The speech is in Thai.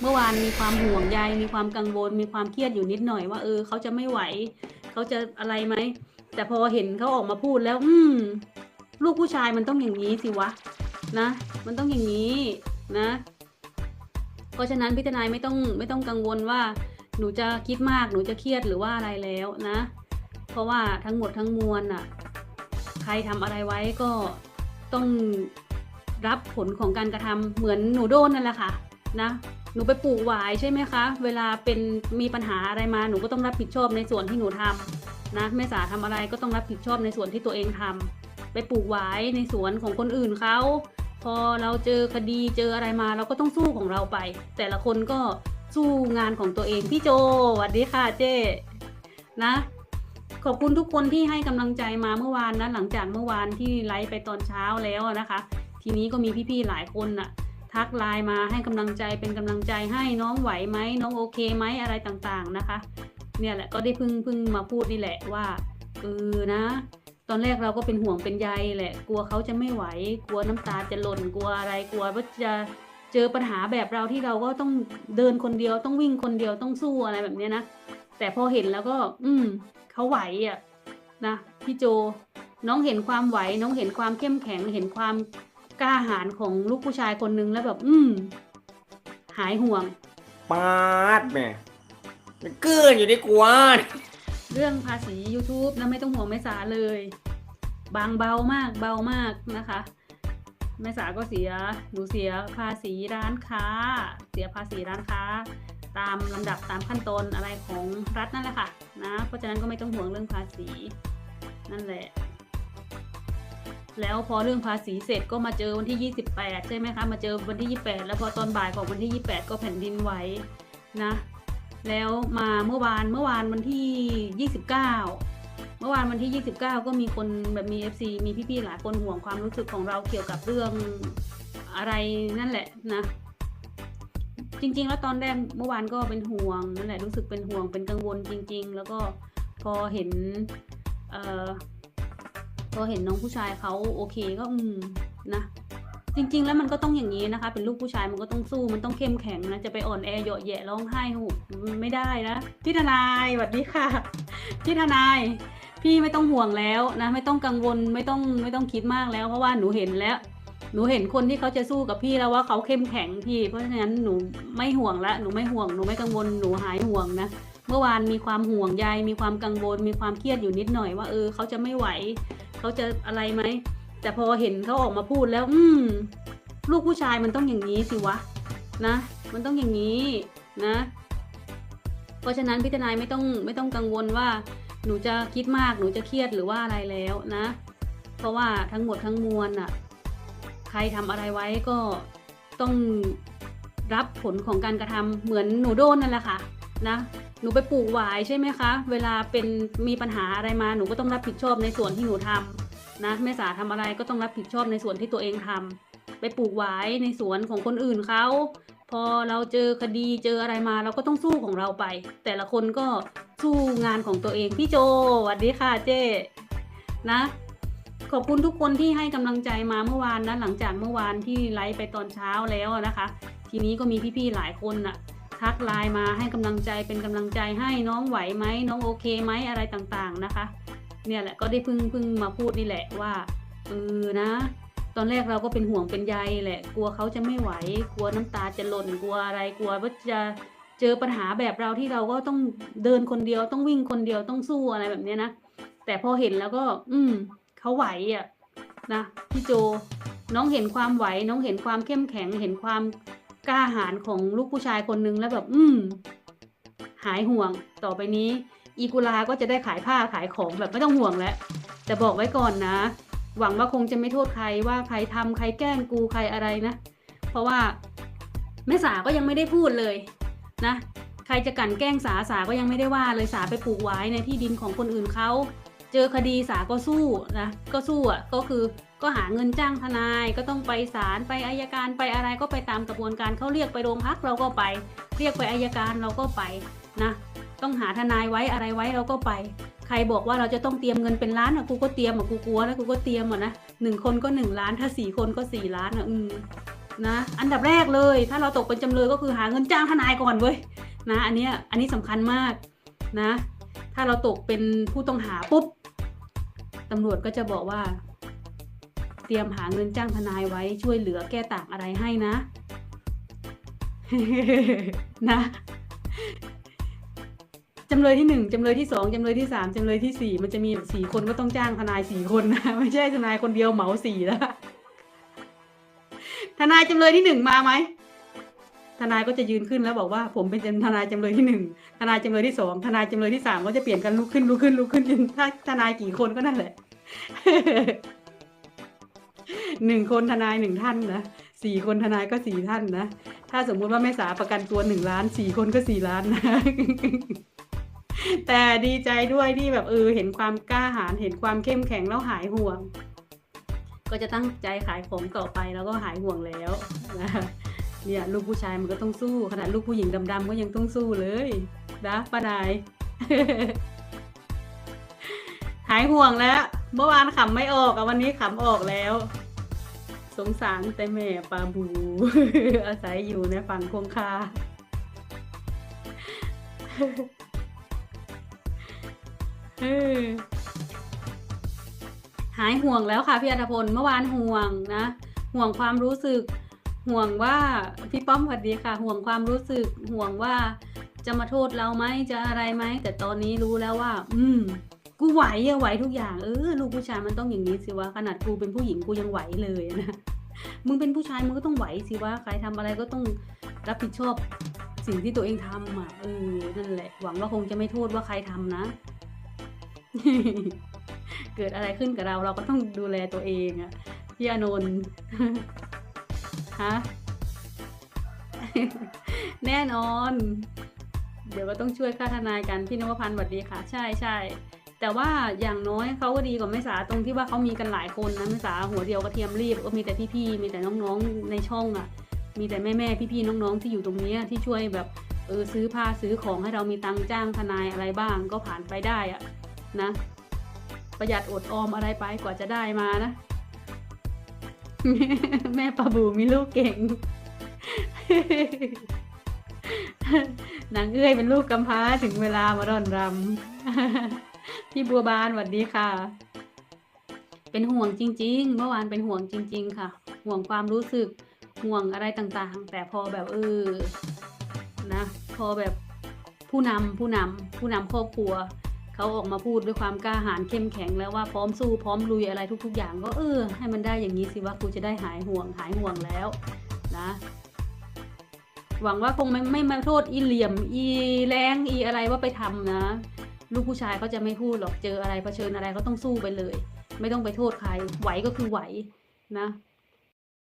เมื่อวานมีความห่วงใยมีความกังวล มีความเครียดอยู่นิดหน่อยว่า เออเขาจะไม่ไหว เขาจะอะไรไหม แต่พอเห็นเขาออกมาพูดแล้ว อืม ลูกผู้ชายมันต้องอย่างนี้สิวะ นะ มันต้องอย่างนี้นะ เพราะฉะนั้นพี่ทนายไม่ต้องไม่ต้องกังวลว่า หนูจะคิดมากหนูจะเครียดหรือว่าอะไรแล้วนะ เพราะว่าทั้งหมดทั้งมวลน่ะ ใครทำอะไรไว้ก็ต้องรับผลของการกระทำเหมือนหนูโดนนั่นแหละค่ะ นะ นูไปปลูกหวายใช่ไหมคะ เวลาเป็นมีปัญหาอะไรมาหนูก็ต้องรับผิดชอบในส่วนที่หนูทำนะแม่สาทำอะไรก็ต้องรับผิดชอบในส่วนที่ตัวเองทำไปปลูกหวายในสวนของคนอื่นเขาพอเราเจอคดีเจออะไรมาเราก็ต้องสู้ของเราไป แต่ละคนก็สู้งานของตัวเองพี่โจสวัสดีค่ะเจ้นะขอบคุณทุกคนที่ให้กำลังใจมาเมื่อวานนะหลังจากเมื่อวานที่ไลฟ์ไปตอนเช้าแล้วนะคะ ทีนี้ก็มีพี่ๆหลายคนน่ะ ทักไลน์มาให้กำลังใจเป็นกำลังใจให้น้องไหวไหมน้องโอเคไหมอะไรต่างๆนะคะ เนี่ยแหละก็ได้พึ่งพึ่งมาพูดนี่แหละว่าเออนะ ตอนแรกเราก็เป็นห่วงเป็นใยแหละ กลัวเขาจะไม่ไหว กลัวน้ำตาจะหล่นกลัวอะไรกลัวว่าจะเจอปัญหาแบบเราที่เราก็ต้องเดินคนเดียวต้องวิ่งคนเดียวต้องสู้อะไรแบบนี้นะแต่พอเห็นแล้วก็ อืมเขาไหวอะนะพี่โจ น้องเห็นความไหว น้องเห็นความเข้มแข็งเห็นความ กล้าหาญของลูกผู้ชายคนนึงแล้วแบบ อืม หายห่วง ปาดแม่มันเกื้อนอยู่ในกวน เรื่องภาษี YouTube นะไม่ต้องห่วงแม่สาเลย บางเบามากเบามากนะคะแม่สาก็เสียหนูเสียภาษีร้านค้า เสียภาษีร้านค้า ตามลำดับตามขั้นตอนอะไรของรัฐนั่นแหละค่ะนะเพราะฉะนั้นก็ไม่ต้องห่วงเรื่องภาษีนั่นแหละ แล้วพอเรื่องภาษีเสร็จก็มาเจอวันที่ 28 ใช่ไหมคะ มาเจอวันที่ 28 แล้วพอตอนบ่ายของวันที่ 28 ก็แผ่นดินไหวนะ แล้วมาเมื่อวานเมื่อวานวันที่ 29 เมื่อวานวันที่ 29 ก็มีคนแบบมี FC มีพี่ๆหลายคนห่วงความรู้สึกของเราเกี่ยวกับเรื่องอะไรนั่นแหละนะจริง ๆ แล้วตอนแรกเมื่อวานก็เป็นห่วงนั่นแหละรู้สึกเป็นห่วงเป็นกังวลจริง ๆ แล้วก็พอเห็นเอ่อ พอเห็นน้องผู้ชายเขาโอเคก็อืมนะจริง ๆ แล้วมันก็ต้องอย่างนี้นะคะ เป็นลูกผู้ชายมันก็ต้องสู้มันต้องเข้มแข็งนะจะไปอ่อนแอเหยาะแยะร้องไห้หูไม่ได้นะพี่ทนายสวัสดีค่ะพี่ทนายพี่ไม่ต้องห่วงแล้วนะไม่ต้องกังวลไม่ต้องไม่ต้องคิดมากแล้วเพราะว่าหนูเห็นแล้ว หนูเห็นคนที่เขาจะสู้กับพี่แล้วว่าเขาเข้มแข็งพี่ เพราะฉะนั้นหนูไม่ห่วงละหนูไม่ห่วงหนูไม่กังวลหนูหายห่วงนะเมื่อวานมีความห่วงใยมีความกังวลมีความเครียดอยู่นิดหน่อยว่าเออเขาจะไม่ไหว เขาจะอะไรไหม แต่พอเห็นเขาออกมาพูดแล้ว อืม ลูกผู้ชายมันต้องอย่างนี้สิวะ นะ มันต้องอย่างนี้นะ เพราะฉะนั้นพี่ทนายไม่ต้องไม่ต้องกังวลว่า หนูจะคิดมากหนูจะเครียดหรือว่าอะไรแล้วนะ เพราะว่าทั้งหมดทั้งมวลน่ะใครทำอะไรไว้ก็ต้องรับผลของการกระทำเหมือนหนูโดนนั่นแหละค่ะนะ หนูไปปลูกหวายใช่ไหมคะ เวลาเป็นมีปัญหาอะไรมาหนูก็ต้องรับผิดชอบในส่วนที่หนูทำนะแม่สาทำอะไรก็ต้องรับผิดชอบในส่วนที่ตัวเองทำไปปลูกหวายในสวนของคนอื่นเขาพอเราเจอคดีเจออะไรมาเราก็ต้องสู้ของเราไป แต่ละคนก็สู้งานของตัวเองพี่โจสวัสดีค่ะเจ้นะ ขอบคุณทุกคนที่ให้กำลังใจมาเมื่อวานนะหลังจากเมื่อวานที่ไลฟ์ไปตอนเช้าแล้วนะคะ ทีนี้ก็มีพี่ๆหลายคนน่ะ ทักไลน์มาให้กำลังใจเป็นกำลังใจให้น้องไหวไหมน้องโอเคไหมอะไรต่างๆนะคะ เนี่ยแหละก็ได้พึ่งพึ่งมาพูดนี่แหละว่าเออนะ ตอนแรกเราก็เป็นห่วงเป็นใยแหละ กลัวเขาจะไม่ไหว กลัวน้ำตาจะหล่นกลัวอะไรกลัวว่าจะเจอปัญหาแบบเราที่เราก็ต้องเดินคนเดียวต้องวิ่งคนเดียวต้องสู้อะไรแบบนี้นะแต่พอเห็นแล้วก็ อืมเขาไหวอะนะพี่โจน้องเห็นความไหว น้องเห็นความเข้มแข็งเห็นความ กล้าหาญของลูกผู้ชายคนนึงแล้วแบบ อืม หายห่วง ต่อไปนี้ อีกุลาก็จะได้ขายผ้าขายของแบบไม่ต้องห่วงแล้ว แต่บอกไว้ก่อนนะ หวังว่าคงจะไม่โทษใครว่าใครทำใครแกล้งกูใครอะไรนะ เพราะว่าแม่สาก็ยังไม่ได้พูดเลยนะ ใครจะกลั่นแกล้งสาสาก็ยังไม่ได้ว่าเลยสาไปปลูกไว้ในที่ดินของคนอื่นเขา เจอคดีสาก็สู้นะ ก็สู้อะ ก็คือ ก็หาเงินจ้างทนายก็ต้องไปศาลไปอายการไปอะไรก็ไปตามกระบวนการเขาเรียกไปโรงพักเราก็ไป เรียกไปอายการเราก็ไปนะต้องหาทนายไว้อะไรไว้เราก็ไป ใครบอกว่าเราจะต้องเตรียมเงินเป็นล้านอะกูก็เตรียมอะกูกลัวนะกูก็เตรียมอะนะหนึ่งคนก็หนึ่งล้านถ้าสี่คนก็สี่ล้านอะอืมนะอันดับแรกเลย ถ้าเราตกเป็นจำเลยก็คือหาเงินจ้างทนายก่อนเว้ยนะอันเนี้ยอันนี้สำคัญมากนะ ถ้าเราตกเป็นผู้ต้องหาปุ๊บตำรวจก็จะบอกว่า เตรียมหาเงินจ้างทนายไว้ช่วยเหลือแก้ต่างอะไรให้นะ นะจำเลยที่หนึ่งจำเลยที่สองจำเลยที่สามจำเลยที่สี่มันจะมีสี่คนก็ต้องจ้างทนายสี่คนนะไม่ใช่ทนายคนเดียวเหมาสี่แล้วทนายจำเลยที่หนึ่งมาไหมทนายก็จะยืนขึ้นแล้วบอกว่า ผมเป็นทนายจำเลยที่หนึ่งทนายจำเลยที่สองทนายจำเลยที่สามก็จะเปลี่ยนกันลุกขึ้นลุกขึ้นลุกขึ้นจนถ้าทนายกี่คนก็นั่นแหละ หนึ่งคนทนายหนึ่งท่านนะสี่คนทนายก็สี่ท่านนะ ถ้าสมมุติว่าแม่สาประกันตัวหนึ่งล้านสี่คนก็สี่ล้านนะแต่ดีใจด้วยที่แบบเออเห็นความกล้าหาญเห็นความเข้มแข็งแล้วหายห่วง ก็จะตั้งใจขายของต่อไปแล้วก็หายห่วงแล้วนะเนี่ยลูกผู้ชายมันก็ต้องสู้ขนาดลูกผู้หญิงดำๆก็ยังต้องสู้เลยนะป้านายหายห่วงแล้ว เมื่อวานขำไม่ออกอะวันนี้ขำออกแล้ว สงสารแต่แม่ปลาบู อาศัยอยู่ในฝั่งคงคา เออหายห่วงแล้วค่ะพี่อัธพลเมื่อวานห่วงนะ ห่วงความรู้สึก ห่วงว่าพี่ป้อมสวัสดีค่ะ ห่วงความรู้สึก ห่วงว่าจะมาโทษเราไหมจะอะไรไหมแต่ตอนนี้รู้แล้วว่า อืม กูไหวอะไหวทุกอย่างเออลูกผู้ชายมันต้องอย่างนี้สิวะขนาดกูเป็นผู้หญิงกูยังไหวเลยนะมึงเป็นผู้ชายมึงก็ต้องไหวสิวะใครทำอะไรก็ต้องรับผิดชอบสิ่งที่ตัวเองทำอะเออนั่นแหละ หวังว่าคงจะไม่โทษว่าใครทำนะ เกิดอะไรขึ้นกับเราเราก็ต้องดูแลตัวเองอะพี่อนนท์ฮะแน่นอน เดี๋ยวก็ต้องช่วยค่าทนายกันพี่นวพันธ์สวัสดีค่ะ ใช่ใช่ แต่ว่าอย่างน้อยเขาก็ดีกว่าแม่สาตรงที่ว่าเขามีกันหลายคนนะแม่สาหัวเดียวกระเทียมรีบก็มีแต่พี่ๆมีแต่น้องๆในช่องอะ่ะ มีแต่แม่ๆพี่ๆน้องๆที่อยู่ตรงนี้ที่ช่วยแบบเออซื้อผ้าซื้อของให้เรามีตังค์จ้างทนายอะไรบ้างก็ผ่านไปได้อะนะ ประหยัดอดออมอะไรไปกว่าจะได้มานะ แม่ปลาบูมีลูกเก่งนางเอื้อยเป็นลูกกำพร้าถึงเวลามาร่อนรำ พี่บัวบานสวัสดีค่ะ เป็นห่วงจริง ๆ เมื่อวานเป็นห่วงจริง ๆ ค่ะ ห่วงความรู้สึกห่วงอะไรต่างๆ แต่พอแบบเออนะ พอแบบผู้นำผู้นำผู้นำครอบครัวเขาออกมาพูดด้วยความกล้าหาญเข้มแข็งแล้วว่าพร้อมสู้พร้อมลุยอะไรทุก ๆ อย่างก็เออ ให้มันได้อย่างนี้สิว่ากูจะได้หายห่วงหายห่วงแล้วนะหวังว่าคงไม่ไม่มาโทษอีเหลี่ยมอีแรงอีอะไรว่าไปทำนะ ลูกผู้ชายเขาจะไม่พูดหรอกเจออะไรเผชิญอะไรก็ต้องสู้ไปเลย ไม่ต้องไปโทษใครไหวก็คือไหวนะ